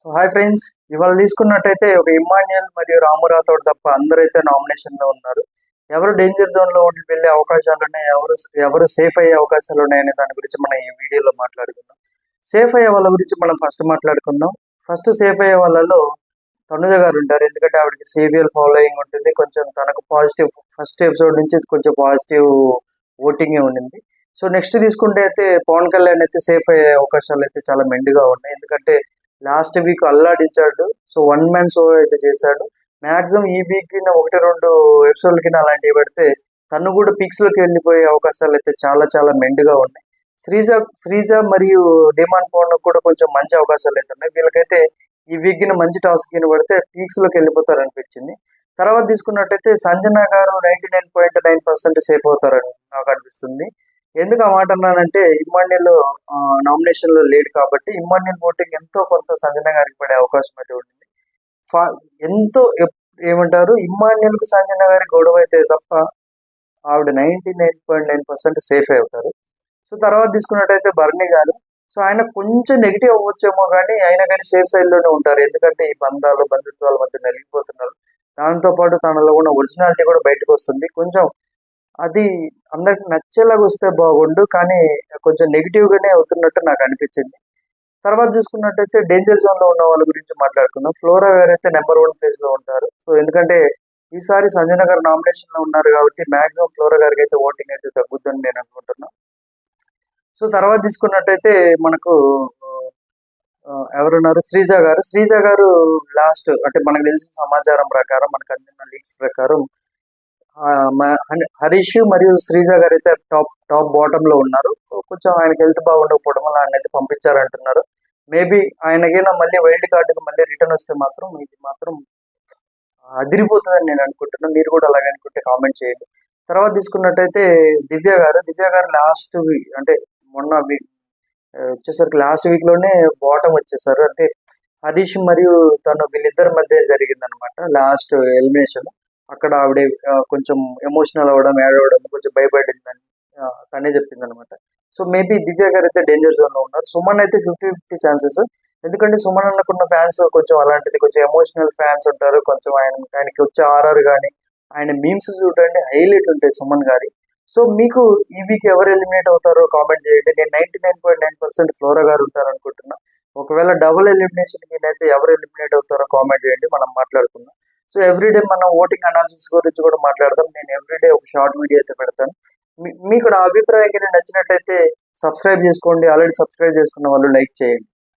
So hi friends ఇవాళ తీసుకున్నట్టయితే ఒక ఇమాన్యుయల్ మరియు రామురాథోడ్ తప్ప అందరైతే నామినేషన్లో ఉన్నారు. ఎవరు డేంజర్ జోన్లో ఉండి వెళ్ళే అవకాశాలు ఉన్నాయి ఎవరు ఎవరు సేఫ్ అయ్యే అవకాశాలు ఉన్నాయనే దాని గురించి మనం ఈ వీడియోలో మాట్లాడుకుందాం. సేఫ్ అయ్యే వాళ్ళ గురించి మనం ఫస్ట్ మాట్లాడుకుందాం. ఫస్ట్ సేఫ్ అయ్యే వాళ్ళలో తనుజ గారు ఉంటారు. ఎందుకంటే ఆవిడకి సిబిఎల్ ఫాలోయింగ్ ఉంటుంది. కొంచెం తనకు పాజిటివ్ ఫస్ట్ ఎపిసోడ్ నుంచి కొంచెం పాజిటివ్ ఓటింగ్ ఉండింది. సో నెక్స్ట్ తీసుకుంటే అయితే పవన్ కళ్యాణ్ అయితే సేఫ్ అయ్యే అవకాశాలు అయితే చాలా మెండుగా ఉన్నాయి. ఎందుకంటే లాస్ట్ వీక్ అల్లాడించాడు సో వన్ మ్యాన్ షో అయితే చేశాడు. మ్యాక్సిమం ఈ వీక్ కింద ఒకటి రెండు ఎపిసోడ్ల కింద అలాంటివి పెడితే తను కూడా పిక్స్లోకి వెళ్ళిపోయే అవకాశాలు అయితే చాలా చాలా మెండుగా ఉన్నాయి. శ్రీజ శ్రీజ మరియు డిమాండ్ పవన్ కూడా కొంచెం మంచి అవకాశాలు అయితే ఉన్నాయి. వీళ్ళకైతే ఈ వీక్ కింద మంచి టాస్క్ కింద పడితే పీక్స్లోకి వెళ్ళిపోతారు అనిపించింది తర్వాత తీసుకున్నట్టయితే సంజన గారు ninety nine point nine percent safe అవుతారని నాకు అనిపిస్తుంది. ఎందుకు ఆ మాట అన్నానంటే ఇమ్మాన్యుల్ నామినేషన్లో లేడు కాబట్టి ఇమ్మాన్యుల్ ఓటింగ్ ఎంతో కొంత సంజన గారికి పడే అవకాశం అయితే ఉంటుంది ఎంతో ఏమంటారు ఇమ్మాన్యుల్కు సంజన గారి గొడవ అయితే తప్ప ఆవిడ ninety nine point nine percent safe అవుతారు సో తర్వాత తీసుకున్నట్టయితే బర్నీ గారు. సో ఆయన కొంచెం నెగిటివ్ అవ్వచ్చేమో కానీ ఆయన కానీ సేఫ్ సైడ్లోనే ఉంటారు. ఎందుకంటే ఈ బంధాలు బంధుత్వాల మధ్య నలిగిపోతున్నారు. దాంతో పాటు తనలో ఉన్న ఒరిజినాలిటీ కూడా బయటకు వస్తుంది. కొంచెం అది అందరికి నచ్చేలాగా వస్తే బాగుండు కానీ కొంచెం నెగిటివ్గానే అవుతున్నట్టు నాకు అనిపించింది. తర్వాత చూసుకున్నట్టయితే డేంజర్ జోన్లో ఉన్న వాళ్ళ గురించి మాట్లాడుకుందాం. ఫ్లోరా గారు అయితే నెంబర్ వన్ ప్లేస్లో ఉంటారు. సో ఎందుకంటే ఈసారి సంజయ్ గారు నామినేషన్లో ఉన్నారు కాబట్టి మాక్సిమం ఫ్లోరా గారికి అయితే ఓటింగ్ అయితే తగ్గుద్దని నేను అనుకుంటున్నా. సో తర్వాత తీసుకున్నట్టయితే మనకు ఎవరున్నారు? శ్రీజ గారు. శ్రీజ గారు లాస్ట్ అంటే మనకు తెలిసిన సమాచారం ప్రకారం మనకు అందిన లీక్స్ ప్రకారం హరీష్ మరియు శ్రీజ గారు అయితే టాప్ టాప్ బాటమ్లో ఉన్నారు కొంచెం ఆయనకి హెల్త్ బాగుండకపోవడం వల్ల ఆయన అయితే పంపించారంటున్నారు. మేబీ ఆయనకైనా మళ్ళీ వైల్డ్ కార్డుకి మళ్ళీ రిటర్న్ వస్తే మాత్రం ఇది మాత్రం అదిరిపోతుందని నేను అనుకుంటున్నాను. మీరు కూడా అలాగే అనుకుంటే కామెంట్ చేయండి. తర్వాత తీసుకున్నట్టయితే దివ్య గారు దివ్య గారు లాస్ట్ వీక్ అంటే మొన్న వీక్ వచ్చేసరికి లాస్ట్ వీక్లోనే బాటం వచ్చేసారు. అంటే హరీష్ మరియు తను వీళ్ళిద్దరి మధ్య జరిగిందనమాట లాస్ట్ ఎలిమినేషన్. అక్కడ ఆవిడ కొంచెం ఎమోషనల్ అవ్వడం యాడ్ అవ్వడం కొంచెం భయపడిందని తనే చెప్పింది అనమాట సో మేబీ దివ్య గారు అయితే డేంజర్ జోన్లో ఉన్నారు. సుమన్ అయితే ఫిఫ్టీ ఫిఫ్టీ ఛాన్సెస్ ఎందుకంటే సుమన్ అన్నకున్న ఫ్యాన్స్ కొంచెం అలాంటిది కొంచెం ఎమోషనల్ ఫ్యాన్స్ ఉంటారు. కొంచెం ఆయన ఆయనకి వచ్చే ఆర్ఆర్ కానీ ఆయన మీమ్స్ చూడండి హైలైట్ ఉంటాయి సుమన్ గారి. సో మీకు ఈ వీక్ ఎవరు ఎలిమినేట్ అవుతారో కామెంట్ చేయండి. నేను ninety nine point nine percent Flora గారు ఉంటారు అనుకుంటున్నా ఒకవేళ డబుల్ ఎలిమినేషన్ అయితే ఎవరు ఎలిమినేట్ అవుతారో కామెంట్ చేయండి. మనం మాట్లాడుకుందాం. సో ఎవ్రీడే మనం ఓటింగ్ అనాలిసిస్ గురించి కూడా మాట్లాడదాం. నేను ఎవ్రీడే ఒక షార్ట్ వీడియో అయితే పెడతాను. మీ- మీకు నా అభిప్రాయం కనుక నచ్చినట్టయితే సబ్స్క్రైబ్ చేసుకోండి. ఆల్రెడీ సబ్స్క్రైబ్ చేసుకున్న వాళ్ళు లైక్ చేయండి.